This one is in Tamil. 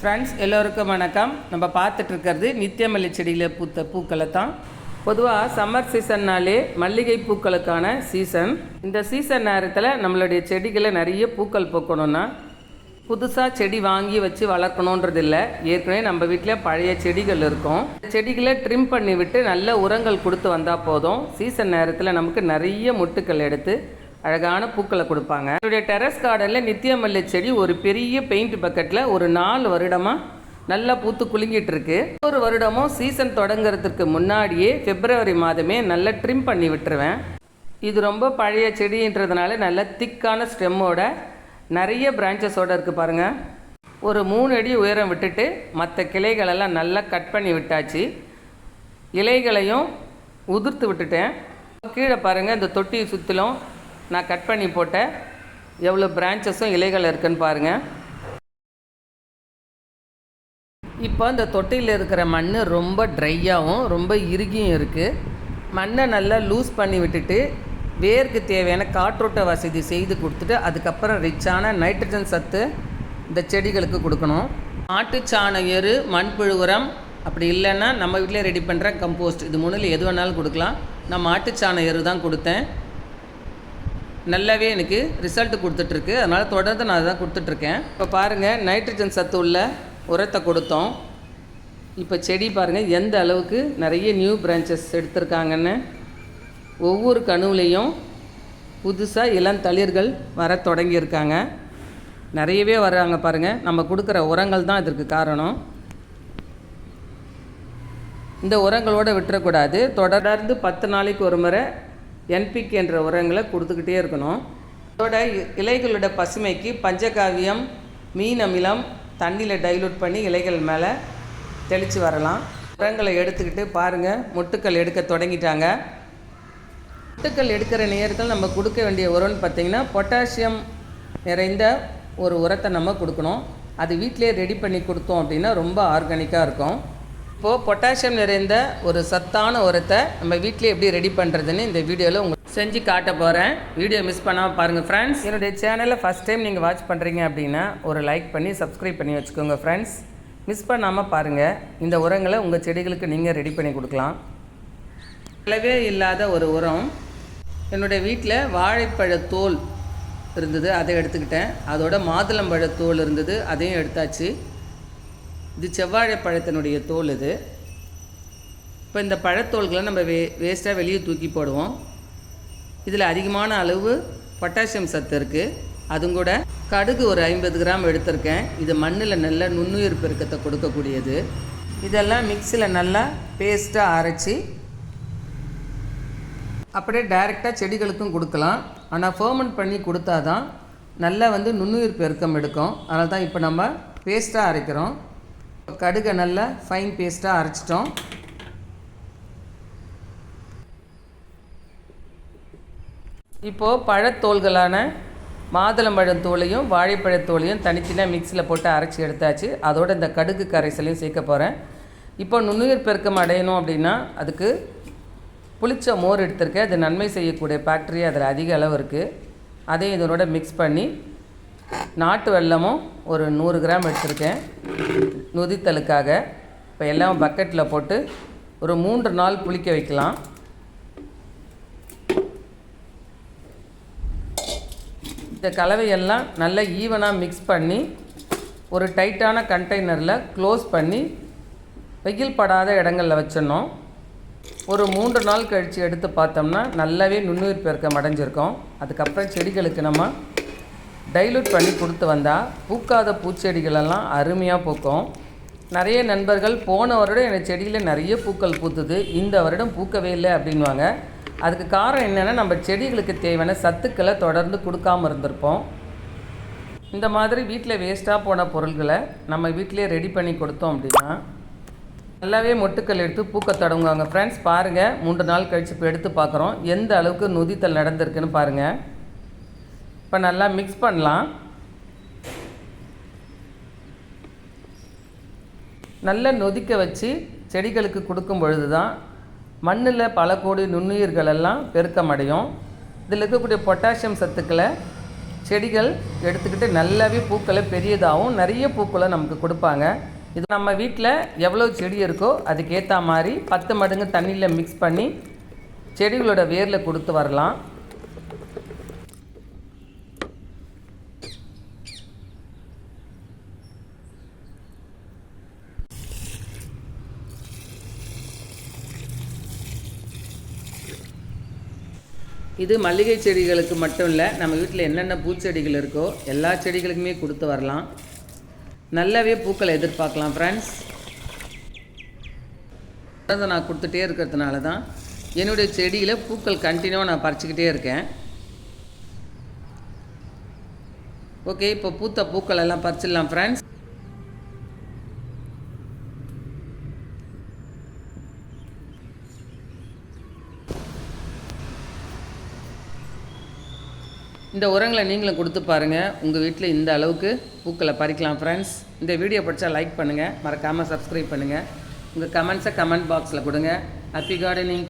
ஃப்ரெண்ட்ஸ் எல்லோருக்கும் வணக்கம். நம்ம பார்த்துட்ருக்கிறது நித்திய நித்தியமல்லி செடியில் பூத்த பூக்களை தான். பொதுவாக சம்மர் சீசன்னாலே மல்லிகை பூக்களுக்கான சீசன் இந்த சீசன் நேரத்தில் நம்மளுடைய செடிகளை நிறைய பூக்கள் பூக்கணும்னா புதுசாக செடி வாங்கி வச்சு வளர்க்கணுன்றது இல்லை ஏற்கனவே நம்ம வீட்டில் பழைய செடிகள் இருக்கும். செடிகளை ட்ரிம் பண்ணி விட்டு நல்ல உரங்கள் கொடுத்து வந்தால் போதும். சீசன் நேரத்தில் நமக்கு நிறைய மொட்டுக்கள் எடுத்து அழகான பூக்களை கொடுப்பாங்க. என்னுடைய டெரஸ் கார்டனில் நித்தியமல்லி செடி ஒரு பெரிய பெயிண்ட் பக்கெட்டில் ஒரு நாலு வருடமாக நல்லா பூத்து குலுங்கிட்டு இருக்கு ஒரு வருடமும் சீசன் தொடங்குறதுக்கு முன்னாடியே பிப்ரவரி மாதமே நல்லா ட்ரிம் பண்ணி விட்டுருவேன். இது ரொம்ப பழைய செடின்றதுனால நல்ல திக்கான ஸ்டெம்மோட நிறைய பிரான்ச்சஸோட இருக்குது பாருங்கள் ஒரு மூணு அடி உயரம் விட்டுட்டு மற்ற கிளைகளெல்லாம் நல்லா கட் பண்ணி விட்டாச்சு. இலைகளையும் உதிர்த்து விட்டுட்டேன். கீழே பாருங்கள் இந்த தொட்டியை சுற்றிலும் நான் கட் பண்ணி போட்டேன். எவ்வளோ பிரான்ச்சஸும் இலைகள் இருக்குதுன்னு பாருங்கள் இப்போ இந்த தொட்டியில் இருக்கிற மண் ரொம்ப ட்ரையாகவும் ரொம்ப இறுகியும் இருக்குது மண்ணை நல்லா லூஸ் பண்ணி விட்டுட்டு வேருக்கு தேவையான காற்றோட்ட வசதி செய்து கொடுத்துட்டு அதுக்கப்புறம் ரிச்சான நைட்ரஜன் சத்து இந்த செடிகளுக்கு கொடுக்கணும். மாட்டுச்சாண எரு மண்புழு உரம் அப்படி இல்லைன்னா நம்ம வீட்டிலே ரெடி பண்ணுற கம்போஸ்ட் இது மூணில் எது வேணாலும் கொடுக்கலாம். நான் மாட்டுச்சாண எரு தான் கொடுத்தேன். நல்லாவே எனக்கு ரிசல்ட் கொடுத்துட்ருக்கு. அதனால் தொடர்ந்து நான் அதை கொடுத்துட்ருக்கேன். இப்போ பாருங்கள் நைட்ரஜன் சத்து உள்ள உரத்தை கொடுத்தோம். இப்போ செடி பாருங்கள் எந்த அளவுக்கு நிறைய நியூ பிரான்ச்சஸ் எடுத்திருக்காங்கன்னு. ஒவ்வொரு கணுவுலேயும் புதுசாக இளம் தளிர்கள் வர தொடங்கியிருக்காங்க. நிறையவே வராங்க பாருங்கள் நம்ம கொடுக்குற உரங்கள் தான் இதற்கு காரணம். இந்த உரங்களோடு விட்டுறக்கூடாது. தொடர்ந்து பத்து நாளைக்கு ஒரு முறை என்பிக் என்ற உரங்களை கொடுத்துக்கிட்டே இருக்கணும். இதோட இ- இலைகளோட பசுமைக்கு பஞ்சகாவியம் மீன் அமிலம் தண்ணியில் டைலூட் பண்ணி இலைகள் மேலே தெளித்து வரலாம். உரங்களை எடுத்துக்கிட்டு பாருங்கள் மொட்டுக்கள் எடுக்க தொடங்கிட்டாங்க. மொட்டுக்கள் எடுக்கிற நேரத்தில் நம்ம கொடுக்க வேண்டிய உரம்னு பார்த்திங்கன்னா பொட்டாசியம் நிறைந்த ஒரு உரத்தை நம்ம கொடுக்கணும். அது வீட்டிலே ரெடி பண்ணி கொடுத்தோம் அப்படின்னா ரொம்ப ஆர்கானிக்காக இருக்கும். இப்போது பொட்டாசியம் நிறைந்த ஒரு சத்தான உரத்தை நம்ம வீட்டிலே எப்படி ரெடி பண்ணுறதுன்னு இந்த வீடியோவில் உங்களுக்கு செஞ்சு காட்ட போகிறேன் வீடியோ மிஸ் பண்ணாமல் பாருங்கள் ஃப்ரெண்ட்ஸ் என்னுடைய சேனலை ஃபஸ்ட் டைம் நீங்கள் வாட்ச் பண்ணுறீங்க அப்படின்னா ஒரு லைக் பண்ணி சப்ஸ்கிரைப் பண்ணி வச்சுக்கோங்க ஃப்ரெண்ட்ஸ் மிஸ் பண்ணாமல் பாருங்கள் இந்த உரங்களை உங்கள் செடிகளுக்கு நீங்கள் ரெடி பண்ணி கொடுக்கலாம். அளவே இல்லாத ஒரு உரம். என்னுடைய வீட்டில் வாழைப்பழ தோல் இருந்தது அதை எடுத்துக்கிட்டேன். அதோட மாதுளம்பழ தோல் இருந்தது அதையும் எடுத்தாச்சு. இது செவ்வாழை பழத்தினுடைய தோல் இது. இப்போ இந்த பழத்தோல்களை நம்ம வே வேஸ்ட்டாக வெளியே தூக்கி போடுவோம். இதில் அதிகமான அளவு பொட்டாசியம் சத்து இருக்குது அதுவும் கூட கடுகு ஒரு ஐம்பது கிராம் எடுத்திருக்கேன். இது மண்ணில் நல்ல நுண்ணுயிர் பெருக்கத்தை கொடுக்கக்கூடியது. இதெல்லாம் மிக்சியில் நல்லா பேஸ்ட்டாக அரைச்சி அப்படியே டைரெக்டாக செடிகளுக்கும் கொடுக்கலாம். ஆனால் ஃபர்மெண்ட் பண்ணி கொடுத்தா தான் நல்லா வந்து நுண்ணுயிர் பெருக்கம் எடுக்கும். அதனால் தான் இப்போ நம்ம பேஸ்ட்டாக அரைக்கிறோம். கடுகை நல்லா ஃபைன் பேஸ்ட்டாக அரைச்சிட்டோம். இப்போது பழத்தோல்களான மாதுளம்பழம் தோலையும் வாழைப்பழத்தோலையும் தனித்தனியாக மிக்சியில் போட்டு அரைச்சி எடுத்தாச்சு. அதோட இந்த கடுகு கரைசலையும் சேர்க்க போகிறேன் இப்போ நுண்ணுயிர் பெருக்கம் அடையணும் அப்படின்னா அதுக்கு புளிச்ச மோர் எடுத்திருக்கேன். அது நன்மை செய்யக்கூடிய பாக்டீரியா அதில் அதிக அளவு இருக்குது அதையும் இதனோட மிக்ஸ் பண்ணி நாட்டு வெல்லமும் ஒரு நூறு கிராம் எடுத்திருக்கேன். நொதித்தலுக்காக. இப்போ எல்லாம் பக்கெட்டில் போட்டு ஒரு மூன்று நாள் புளிக்க வைக்கலாம். இந்த கலவையெல்லாம் நல்லா ஈவனாக மிக்ஸ் பண்ணி ஒரு டைட்டான கண்டெய்னரில் க்ளோஸ் பண்ணி வெயில் படாத இடங்களில் வச்சிடணும். ஒரு மூன்று நாள் கழித்து எடுத்து பார்த்தோம்னா நல்லாவே நுண்ணுயிர் பெருக்கம் அடைஞ்சிருக்கும். அதுக்கப்புறம் செடிகளுக்கு நம்ம டைலூட் பண்ணி கொடுத்து வந்தால் பூக்காத பூச்செடிகளெல்லாம் அருமையாக பூக்கும். நிறைய நண்பர்கள் போன வருடம் எனக்கு செடியில் நிறைய பூக்கள் பூத்துது இந்த வருடம் பூக்கவே இல்லை அப்படின்வாங்க அதுக்கு காரணம் என்னென்னா நம்ம செடிகளுக்கு தேவையான சத்துக்களை தொடர்ந்து கொடுக்காம இருந்திருப்போம். இந்த மாதிரி வீட்டில் வேஸ்ட்டாக போன பொருள்களை நம்ம வீட்டிலே ரெடி பண்ணி கொடுத்தோம் அப்படின்னா நல்லாவே மொட்டுக்கள் எடுத்து பூக்க தொடங்குவாங்க. ஃப்ரெண்ட்ஸ் பாருங்கள் மூன்று நாள் கழிச்சு இப்போ எடுத்து பார்க்குறோம். எந்த அளவுக்கு நொதித்தல் நடந்திருக்குன்னு பாருங்கள் இப்போ நல்லா மிக்ஸ் பண்ணலாம். நல்லா நொதிக்க வச்சு செடிகளுக்கு கொடுக்கும் பொழுது தான் மண்ணில் பல கோடி நுண்ணுயிர்கள் எல்லாம் பெருக்கமடையும் இதில் இருக்கக்கூடிய பொட்டாசியம் சத்துக்களை செடிகள் எடுத்துக்கிட்டு நல்லாவே பூக்களை பெரியதாகவும் நிறைய பூக்களை நமக்கு கொடுப்பாங்க. இது நம்ம வீட்டில் எவ்வளோ செடி இருக்கோ அதுக்கேற்ற மாதிரி பத்து மடங்கு தண்ணியில் மிக்ஸ் பண்ணி செடிகளோட வேரில் கொடுத்து வரலாம். இது மல்லிகை செடிகளுக்கு மட்டும் இல்லை நம்ம வீட்டில் என்னென்ன பூச்செடிகள் இருக்கோ எல்லா செடிகளுக்குமே கொடுத்து வரலாம். நல்லாவே பூக்களை எதிர்பார்க்கலாம் ஃப்ரெண்ட்ஸ் அதை நான் கொடுத்துட்டே இருக்கிறதுனால தான் என்னுடைய செடியில் பூக்கள் கண்டினியூவாக நான் பறிச்சுக்கிட்டே இருக்கேன். ஓகே இப்போ பூத்த பூக்கள் எல்லாம் பறிச்சிடலாம் ஃப்ரெண்ட்ஸ் இந்த உரங்களை நீங்களும் கொடுத்து பாருங்கள் உங்கள் வீட்டில் இந்த அளவுக்கு பூக்களை பறிக்கலாம் ஃப்ரெண்ட்ஸ் இந்த வீடியோ படித்தா லைக் பண்ணுங்கள் மறக்காமல் சப்ஸ்கிரைப் பண்ணுங்கள் உங்கள் கமெண்ட்ஸை கமெண்ட் பாக்ஸில் கொடுங்க. Happy gardening